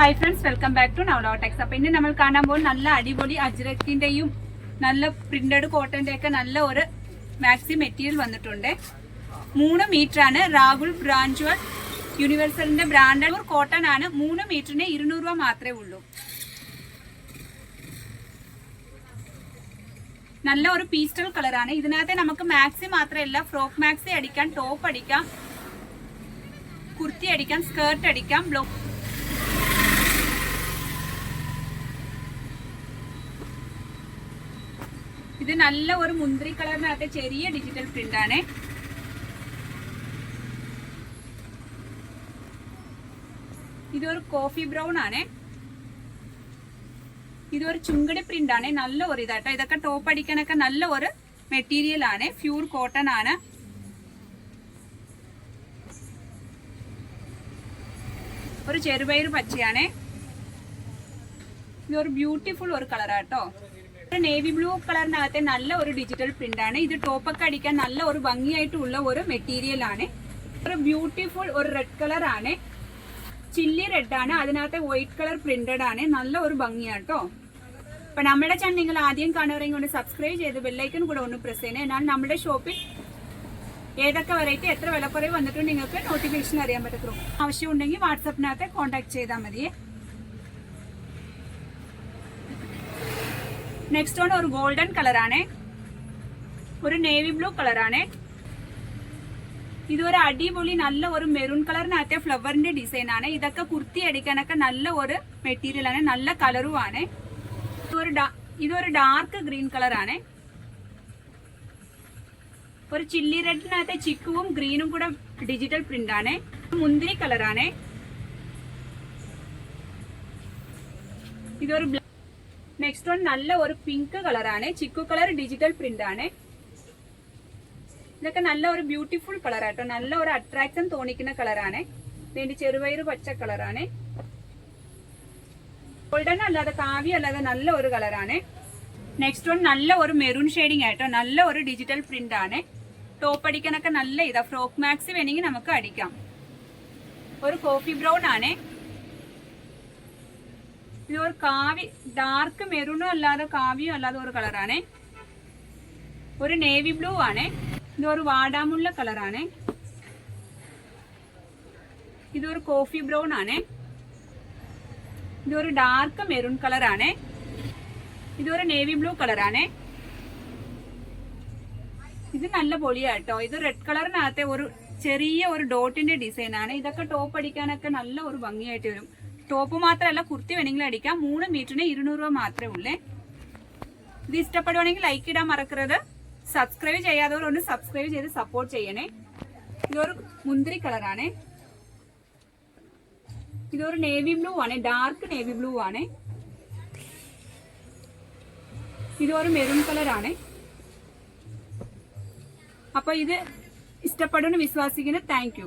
Hi friends welcome back to നവലോടെക്സ് അപ്പൊ ഇന്ന് നമ്മൾ കാണാൻ പോകുന്ന നല്ല അടിപൊളി അജ്രക്കിന്റെയും നല്ല പ്രിന്റഡ് കോട്ടന്റെ ഒക്കെ നല്ല ഒരു മാക്സി മെറ്റീരിയൽ വന്നിട്ടുണ്ട്. മൂന്ന് ആണ് രാഹുൽ ബ്രാഞ്ചുവൽ യൂണിവേഴ്സലിന്റെ ബ്രാൻഡഡ് കോട്ടൺ ആണ്. മൂന്ന് മീറ്ററിന് ഇരുന്നൂറ് രൂപ മാത്രമേ ഉള്ളൂ. നല്ല ഒരു പീസ്റ്റൽ കളറാണ് ഇതിനകത്ത് നമുക്ക് മാക്സി മാത്രമല്ല ഫ്രോക്ക് മാക്സി അടിക്കാം ടോപ്പ് അടിക്കാം കുർത്തി അടിക്കാം സ്കേർട്ട് അടിക്കാം ബ്ലോ ഇത് നല്ല ഒരു മുന്തിരി കളറിനകത്ത് ചെറിയ ഡിജിറ്റൽ പ്രിന്റ് ആണ്. ഇതൊരു കോഫി ബ്രൗൺ ആണ്. ഇതൊരു ചുങ്കടി പ്രിന്റ് ആണ്. നല്ല ഒരു ഇതാട്ടോ. ഇതൊക്കെ ടോപ്പ് അടിക്കാനൊക്കെ നല്ല ഒരു മെറ്റീരിയൽ ആണ്. പ്യൂർ കോട്ടൺ ആണ്. ഒരു ചെറുപയർ പച്ചയാണ്. ഇതൊരു ബ്യൂട്ടിഫുൾ ഒരു കളറാട്ടോ ഒരു നേവി ബ്ലൂ കളറിനകത്തെ നല്ല ഒരു ഡിജിറ്റൽ പ്രിന്റ് ആണ്. ഇത് ടോപ്പൊക്കെ അടിക്കാൻ നല്ല ഒരു ഭംഗിയായിട്ടുള്ള ഒരു മെറ്റീരിയൽ ആണ്. ഒരു ബ്യൂട്ടിഫുൾ ഒരു റെഡ് കളർ ആണ്. ചില്ലി റെഡ് ആണ്. അതിനകത്ത് വൈറ്റ് കളർ പ്രിന്റഡ് ആണ്. നല്ല ഒരു ഭംഗിയാണ് കേട്ടോ അപ്പൊ നമ്മുടെ ചാനൽ നിങ്ങൾ ആദ്യം കാണുകയും ഒന്ന് സബ്സ്ക്രൈബ് ചെയ്ത് ബെല്ലൈക്കൺ കൂടെ ഒന്ന് പ്രസ് ചെയ്യണേ. എന്നാൽ നമ്മുടെ ഷോപ്പിൽ ഏതൊക്കെ വെറൈറ്റി എത്ര വിലക്കുറവ് വന്നിട്ടുണ്ട് നിങ്ങൾക്ക് നോട്ടിഫിക്കേഷൻ അറിയാൻ പറ്റത്തുള്ളൂ. ആവശ്യമുണ്ടെങ്കിൽ വാട്സപ്പിനകത്ത് കോൺടാക്ട് ചെയ്താൽ മതിയേ. നെക്സ്റ്റ് വൺ ഒരു ഗോൾഡൻ കളറാണ് ഒരു നേവി ബ്ലൂ കളറാണ് ഇതൊരു അടിപൊളി നല്ല ഒരു മെറൂൺ കളറിനകത്തെ ഫ്ലവറിന്റെ ഡിസൈൻ ആണ്. ഇതൊക്കെ കുർത്തി അടിക്കാനൊക്കെ നല്ല ഒരു മെറ്റീരിയൽ ആണ്. നല്ല കളറുമാണ് ഇതൊരു ഇതൊരു ഡാർക്ക് ഗ്രീൻ കളറാണ് ഒരു ചില്ലി റെഡിനകത്തെ ചിക്കുവും ഗ്രീനും കൂടെ ഡിജിറ്റൽ പ്രിന്റ് ആണ്. മുന്തിരി കളറാണ് ഇതൊരു നെക്സ്റ്റ് വൺ നല്ല ഒരു പിങ്ക് കളറാണ് ചിക്കു കളർ ഡിജിറ്റൽ പ്രിന്റ് ആണ്. ഇതൊക്കെ നല്ല ഒരു ബ്യൂട്ടിഫുൾ കളർ ആട്ടോ. നല്ല ഒരു അട്രാക്ഷൻ തോന്നിക്കുന്ന കളറാണ് ഇതിന്റെ ചെറുപയറ് പച്ച കളറാണ് ഗോൾഡൻ അല്ലാതെ കാവ്യ അല്ലാതെ നല്ല ഒരു കളറാണ് നെക്സ്റ്റ് വൺ നല്ല ഒരു മെറൂൺ ഷെയ്ഡിങ് ആയിട്ടോ നല്ല ഒരു ഡിജിറ്റൽ പ്രിന്റ് ആണ്. ടോപ്പ് അടിക്കാനൊക്കെ നല്ല ഇതാ. ഫ്രോക്ക് മാക്സ് വേണമെങ്കിൽ നമുക്ക് അടിക്കാം. ഒരു കോഫി ബ്രൗൺ ആണ്. ഇത് കാവി ഡാർക്ക് മെറൂണും അല്ലാതെ കാവിയും അല്ലാതെ ഒരു കളറാണ് ഒരു നേവി ബ്ലൂ ആണ്. ഇതൊരു വാടാമുള്ള കളറാണ് ഇതൊരു കോഫി ബ്രൗൺ ആണ്. ഇതൊരു ഡാർക്ക് മെറൂൺ കളറാണ് ഇതൊരു നേവി ബ്ലൂ കളറാണ് ഇത് നല്ല പൊളിയാട്ടോ ഇത് റെഡ് കളറിനകത്തെ ഒരു ചെറിയ ഒരു ഡോട്ടിന്റെ ഡിസൈൻ ആണ്. ഇതൊക്കെ ടോപ്പ് അടിക്കാനൊക്കെ നല്ല ഒരു ഭംഗിയായിട്ട് വരും. ടോപ്പ് മാത്രമല്ല കുർത്തി വേണമെങ്കിൽ അടിക്കാം. മൂന്ന് മീറ്ററിന് ഇരുന്നൂറ് രൂപ മാത്രമേ ഉള്ളേ. ഇത് ഇഷ്ടപ്പെടുവാണെങ്കിൽ ലൈക്ക് ഇടാൻ മറക്കരുത്. സബ്സ്ക്രൈബ് ചെയ്യാത്തവർ ഒന്ന് സബ്സ്ക്രൈബ് ചെയ്ത് സപ്പോർട്ട് ചെയ്യണേ. ഇതൊരു മുന്തിരി കളറാണേ ഇതൊരു നേവി ബ്ലൂ ആണ് ഡാർക്ക് നേവി ബ്ലൂ ആണ്. ഇതൊരു മെറൂൺ കളറാണ് അപ്പൊ ഇത് ഇഷ്ടപ്പെടുന്ന വിശ്വാസിക്കുന്നു. താങ്ക്